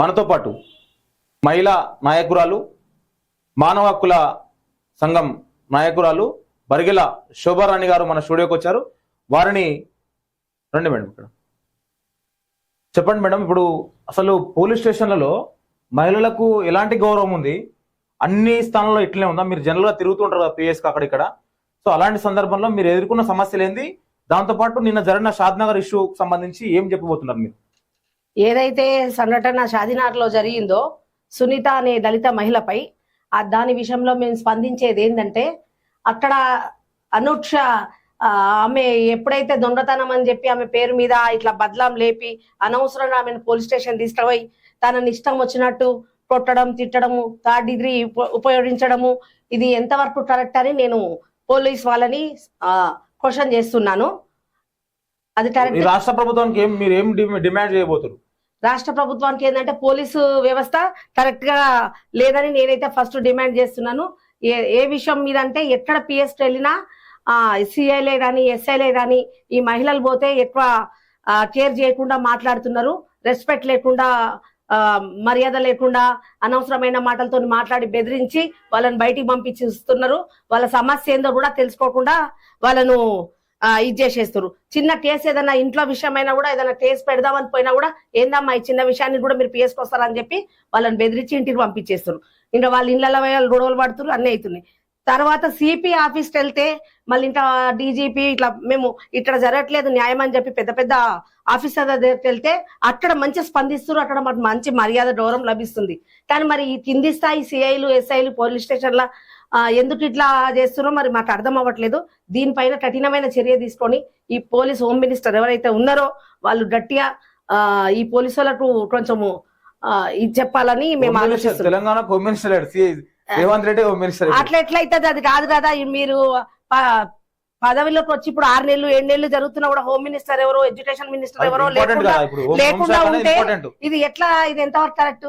మనతో పాటు మహిళా నాయకురాలు మానవ హక్కుల సంఘం నాయకురాలు బరిగెల శోభారాణి గారు మన స్టూడియోకి వచ్చారు. వారిని రండి మేడం ఇక్కడ. చెప్పండి మేడం ఇప్పుడు అసలు పోలీస్ స్టేషన్లలో మహిళలకు ఎలాంటి గౌరవం ఉంది? అన్ని స్థానంలో ఇట్లనే ఉందా? మీరు జనరల్గా తిరుగుతుంటారు కదా పిఎస్కి అక్కడ ఇక్కడ. సో అలాంటి సందర్భంలో మీరు ఎదుర్కొన్న సమస్యలు ఏంది? దాంతోపాటు నిన్న జరిగిన షాద్నగర్ ఇష్యూకి సంబంధించి ఏం చెప్పబోతున్నారు మీరు? ఏదైతే సంఘటన షాదినార్లో జరిగిందో సునీత అనే దళిత మహిళపై ఆ దాని విషయంలో మేము స్పందించేది ఏంటంటే అక్కడ అనూక్ష ఆమె ఎప్పుడైతే దొంగతనం అని చెప్పి ఆమె పేరు మీద ఇట్లా బదలాం లేపి అనవసరంగా ఆమెను పోలీస్ స్టేషన్ తీసుకుపోయి తనని ఇష్టం వచ్చినట్టు కొట్టడం తిట్టడము థర్డ్ డిగ్రీ ఉప- ఉపయోగించడము ఇది ఎంతవరకు కరెక్ట్ అని నేను పోలీస్ వాళ్ళని క్వశ్చన్ చేస్తున్నాను. అది కరెక్ట్? రాష్ట్ర ప్రభుత్వానికి ఏం మీరు ఏం డిమ- డిమాండ్ చేయబోతున్నారు రాష్ట్ర ప్రభుత్వానికి ఏంటంటే పోలీసు వ్యవస్థ కరెక్ట్గా లేదని నేనైతే ఫస్ట్ డిమాండ్ చేస్తున్నాను. ఏ ఏ విషయం మీద అంటే ఎక్కడ పిఎస్ వెళ్ళినా ఆ సిఐలే కానీ ఎస్ఐలే కానీ ఈ మహిళలు పోతే ఎక్కువ కేర్ చేయకుండా మాట్లాడుతున్నారు. రెస్పెక్ట్ లేకుండా మర్యాద లేకుండా అనవసరమైన మాటలతో మాట్లాడి బెదిరించి వాళ్ళని బయటికి పంపించి ఇస్తున్నారు వాళ్ళ సమస్య ఏందో కూడా తెలుసుకోకుండా వాళ్ళను ఇది చేసేస్తారు చిన్న కేసు ఏదైనా ఇంట్లో విషయమైనా కూడా ఏదైనా కేసు పెడదామని పోయినా కూడా ఏందమ్మా ఈ చిన్న విషయాన్ని కూడా మీరు పిఎస్కి వస్తారని చెప్పి వాళ్ళని బెదిరించి ఇంటికి పంపించేస్తారు ఇంకా వాళ్ళ ఇళ్ళ వాళ్ళు గొడవలు పడుతున్నారు అన్నీ అవుతున్నాయి తర్వాత సిపి ఆఫీస్కి వెళ్తే మళ్ళీ ఇంకా డీజీపీ ఇట్లా మేము ఇక్కడ జరగట్లేదు న్యాయం అని చెప్పి పెద్ద పెద్ద ఆఫీసర్ దగ్గరికి వెళ్తే అక్కడ మంచి స్పందిస్తారు అక్కడ మాకు మంచి మర్యాద గౌరవం లభిస్తుంది. కానీ మరి ఈ కింది స్థాయి సిఐలు ఎస్ఐలు పోలీస్ స్టేషన్ల ఎందుకు ఇట్లా చేస్తున్నారో మరి మాకు అర్థం అవ్వట్లేదు దీనిపైన కఠినమైన చర్య తీసుకొని ఈ పోలీస్ హోమ్ మినిస్టర్ ఎవరైతే ఉన్నారో వాళ్ళు గట్టిగా ఆ, ఈ పోలీసు వాళ్ళకు కొంచెము ఇది చెప్పాలని మేము ఆలోచిస్తున్నాం Telangana home minister Revanth Reddy home minister. అట్లా అది కాదు కదా మీరు పదవిలోకి వచ్చి ఇప్పుడు ఆరు నెలలు ఏడు నెలలు జరుగుతున్నా కూడా హోమ్ మినిస్టర్ ఎవరో ఎడ్యుకేషన్ మినిస్టర్ ఎవరో లేకుండా లేకుండా ఉంటే. ఇది ఎట్లా ఇది ఎంతవరకు కరెక్ట్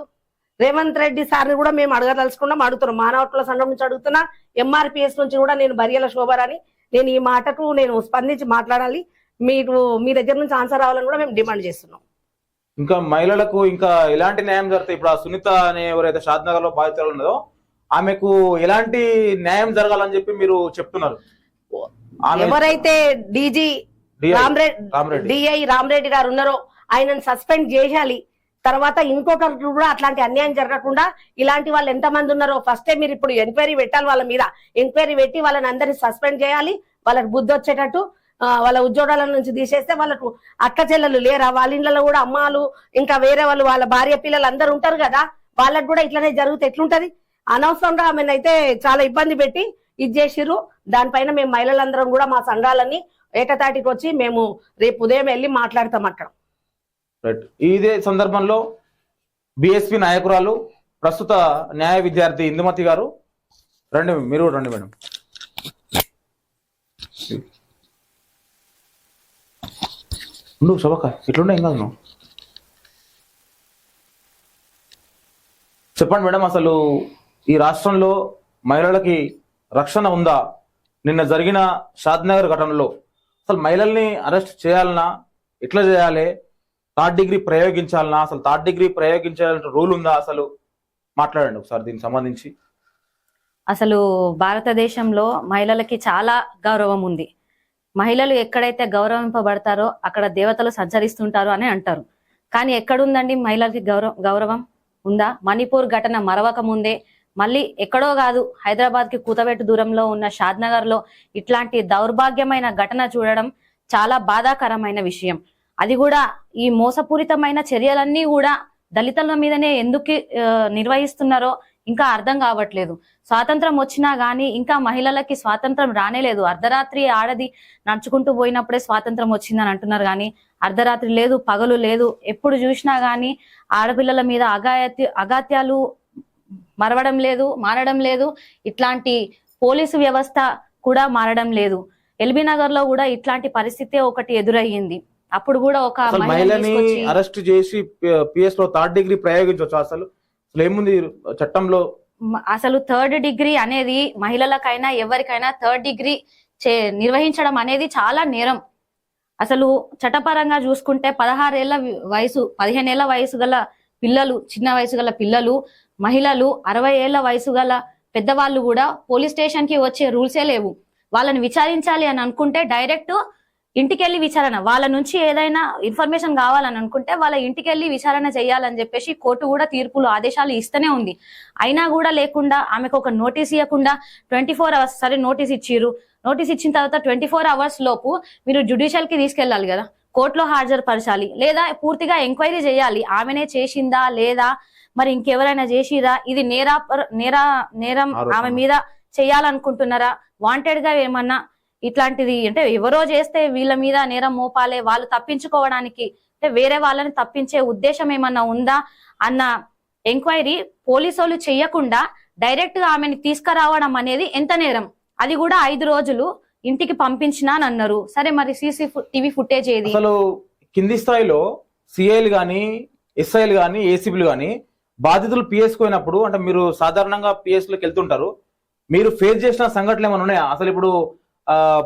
రేవంత్ రెడ్డి సార్ని కూడా మేము అడగదలుచుకున్నాం అడుగుతున్నాం. మానవ హక్కుల సంఘం నుంచి అడుగుతున్నా ఎంఆర్పిఎస్ నుంచి కూడా నేను బరియల శోభారాని నేను ఈ మాటకు నేను స్పందించి మాట్లాడాలి. మీరు మీ దగ్గర నుంచి ఆన్సర్ రావాలని కూడా మేము డిమాండ్ చేస్తున్నాం. ఇంకా మహిళలకు ఇంకా ఎలాంటి న్యాయం జరుగుతాయి ఇప్పుడు ఆ సునీత అనే ఎవరైతే షాద్ నగర్లో బాధితులు ఉన్నదో ఆమెకు ఎలాంటి న్యాయం జరగాలని చెప్పి మీరు చెప్తున్నారు? ఎవరైతే డీజీ రామరెడ్డి. డిఐ రామరెడ్డి గారు ఉన్నారో ఆయనను సస్పెండ్ చేయాలి. తర్వాత ఇంకొకరికి కూడా అట్లాంటి అన్యాయం జరగకుండా ఇలాంటి వాళ్ళు ఎంతమంది ఉన్నారో ఫస్టే మీరు ఇప్పుడు ఎంక్వైరీ పెట్టాలి వాళ్ళ మీద. ఎంక్వైరీ పెట్టి వాళ్ళని అందరినీ సస్పెండ్ చేయాలి. వాళ్ళకి బుద్ధి వచ్చేటట్టు వాళ్ళ ఉద్యోగాల నుంచి తీసేస్తే వాళ్ళకు అక్క చెల్లెలు లేరా? వాళ్ళ ఇళ్ళలో కూడా అమ్మాలు ఇంకా వేరే వాళ్ళు వాళ్ళ భార్య పిల్లలు అందరు ఉంటారు కదా? వాళ్ళకి కూడా ఇట్లనే జరిగితే ఎట్లుంటది? అనవసరంగా ఆమెను అయితే చాలా ఇబ్బంది పెట్టి ఇది చేసిర్రు. దానిపైన మేము మహిళలందరం కూడా మా సంఘాలని ఏకతాటికి వచ్చి మేము రేపు ఉదయం వెళ్ళి మాట్లాడతాం అక్కడ. రైట్ ఇదే సందర్భంలో బిఎస్పి నాయకురాలు ప్రస్తుత న్యాయ విద్యార్థి ఇందుమతి గారు. రండి మీరు రండి మేడం. నువ్వు శోభక ఇట్లుండే ఏం కాదు నువ్వు? చెప్పండి మేడం అసలు ఈ రాష్ట్రంలో మహిళలకి రక్షణ ఉందా? నిన్న జరిగిన షాద్నగర్ ఘటనలో. అసలు మహిళల్ని అరెస్ట్ చేయాలన్నా ఎట్లా చేయాలి? థర్డ్ డిగ్రీ ప్రయోగించాలనా అసలు థర్డ్ డిగ్రీ ప్రయోగించాలంటే రూల్ ఉందా అసలు? మాట్లాడండి ఒకసారి దీనికి సంబంధించి. అసలు భారతదేశంలో మహిళలకి చాలా గౌరవం ఉంది. మహిళలు ఎక్కడైతే గౌరవింపబడతారో అక్కడ దేవతలు సంచరిస్తుంటారు అని అంటారు. కానీ ఎక్కడుందండి మహిళలకి గౌరవ గౌరవం? ఉందా? మణిపూర్ ఘటన మరవక ముందే మళ్ళీ ఎక్కడో కాదు హైదరాబాద్కి కూతబెట్టు దూరంలో ఉన్న షాద్నగర్లో ఇట్లాంటి దౌర్భాగ్యమైన ఘటన చూడడం చాలా బాధాకరమైన విషయం. అది కూడా ఈ మోసపూరితమైన చర్యలన్నీ కూడా దళితుల మీదనే ఎందుకు నిర్వహిస్తున్నారో ఇంకా అర్థం కావట్లేదు. స్వాతంత్రం వచ్చినా గానీ ఇంకా మహిళలకి స్వాతంత్రం రానేలేదు అర్ధరాత్రి ఆడది నడుచుకుంటూ పోయినప్పుడే స్వాతంత్రం వచ్చిందని అంటున్నారు కానీ అర్ధరాత్రి లేదు పగలు లేదు ఎప్పుడు చూసినా గానీ ఆడపిల్లల మీద అగాయత్య అగాత్యాలు మరవడం లేదు మారడం లేదు. ఇట్లాంటి పోలీసు వ్యవస్థ కూడా మారడం లేదు. ఎల్బీ నగర్లో కూడా ఇట్లాంటి పరిస్థితే ఒకటి ఎదురయ్యింది. అప్పుడు కూడా ఒక మహిళని అరెస్ట్ చేసి పిఎస్లో థర్డ్ డిగ్రీ ప్రయోగించవచ్చు. అసలు అసలు ఏముంది చట్టంలో? అసలు థర్డ్ డిగ్రీ అనేది మహిళలకైనా ఎవరికైనా థర్డ్ డిగ్రీ నిర్వహించడం అనేది చాలా నేరం. అసలు చట్టపరంగా చూసుకుంటే పదహారేళ్ళ వయసు పదిహేనేళ్ళ వయసు గల పిల్లలు చిన్న వయసు గల పిల్లలు మహిళలు అరవై ఏళ్ళ వయసు గల పెద్దవాళ్ళు కూడా పోలీస్ స్టేషన్కి వచ్చే రూల్సే లేవు. వాళ్ళని విచారించాలి అని అనుకుంటే డైరెక్ట్ ఇంటికెళ్ళి విచారణ. వాళ్ళ నుంచి ఏదైనా ఇన్ఫర్మేషన్ కావాలని అనుకుంటే వాళ్ళ ఇంటికెళ్ళి విచారణ చేయాలని చెప్పేసి కోర్టు కూడా తీర్పులు ఆదేశాలు ఇస్తూనే ఉంది. అయినా కూడా లేకుండా ఆమెకు ఒక నోటీస్ ఇవ్వకుండా ట్వంటీ ఫోర్ అవర్స్ సరే నోటీస్ ఇచ్చిర్రు. నోటీస్ ఇచ్చిన తర్వాత ట్వంటీ ఫోర్ అవర్స్ లోపు మీరు జుడిషియల్కి తీసుకెళ్ళాలి కదా. కోర్టులో హాజరుపరచాలి. లేదా పూర్తిగా ఎంక్వైరీ చేయాలి. ఆమెనే చేసిందా లేదా? మరి ఇంకెవరైనా చేసిరా ఇది నేరా నేరా నేరం. ఆమె మీద చేయాలనుకుంటున్నారా? వాంటెడ్గా ఏమన్నా ఇట్లాంటిది అంటే ఎవరో చేస్తే వీళ్ళ మీద నేరం మోపాలే వాళ్ళు తప్పించుకోవడానికి అంటే వేరే వాళ్ళని తప్పించే ఉద్దేశం ఏమన్నా ఉందా అన్న ఎంక్వైరీ పోలీసు వాళ్ళు చెయ్యకుండా డైరెక్ట్గా ఆమెని తీసుకురావడం అనేది ఎంత నేరం? అది కూడా ఐదు రోజులు ఇంటికి పంపించినా అని అన్నారు. సరే మరి సీసీ టీవీ ఫుటేజ్ ఏది? అసలు కింది స్థాయిలో సిఐలు కానీ ఎస్ఐలు కానీ ఏసీబీలు కానీ బాధితులు పిఎస్ పోయినప్పుడు అంటే మీరు సాధారణంగా పిఎస్లోకి వెళ్తుంటారు. మీరు ఫేస్ చేసిన సంఘటనలు ఏమైనా ఉన్నాయా? అసలు ఇప్పుడు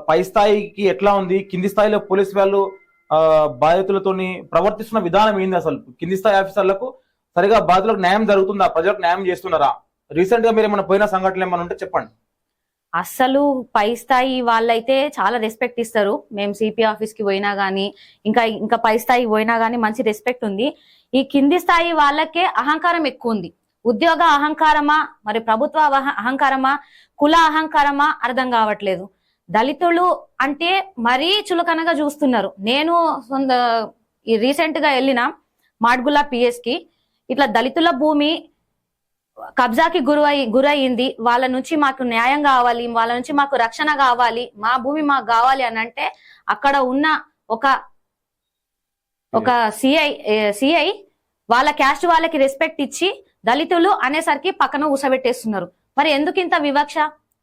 పై స్థాయికి ఎట్లా ఉంది? కింది స్థాయిలో పోలీస్ వాళ్ళు ఆ, బాధితులతోని ప్రవర్తిస్తున్న విధానం ఏంది అసలు? కింది స్థాయి ఆఫీసర్లకు సరిగా బాధితులకు న్యాయం జరుగుతుందా? ప్రజలకు న్యాయం చేస్తున్నారా? రీసెంట్గా మీరు ఏమైనా పోయిన సంఘటనలు ఏమైనా ఉంటే చెప్పండి. అస్సలు పై స్థాయి వాళ్ళైతే చాలా రెస్పెక్ట్ ఇస్తారు. మేము సిపి ఆఫీస్కి పోయినా గానీ ఇంకా ఇంకా పై స్థాయి పోయినా గానీ మంచి రెస్పెక్ట్ ఉంది. ఈ కింది స్థాయి వాళ్ళకే అహంకారం ఎక్కువ ఉంది. ఉద్యోగ అహంకారమా? మరి ప్రభుత్వ అహ- అహంకారమా? కుల అహంకారమా? అర్థం కావట్లేదు. దళితులు అంటే మరీ చులకనగా చూస్తున్నారు. నేను రీసెంట్గా వెళ్ళిన మాడ్గుల్లా పిఎస్కి ఇట్లా దళితుల భూమి కబ్జాకి గురై గురయింది వాళ్ళ నుంచి మాకు న్యాయం కావాలి వాళ్ళ నుంచి మాకు రక్షణ కావాలి మా భూమి మాకు కావాలి అని అంటే అక్కడ ఉన్న ఒక ఒక సిఐ సిఐ వాళ్ళ క్యాస్ట్ వాళ్ళకి రెస్పెక్ట్ ఇచ్చి దళితులు అనేసరికి పక్కన ఊసబెట్టేస్తున్నారు. మరి ఎందుకు ఇంత వివక్ష?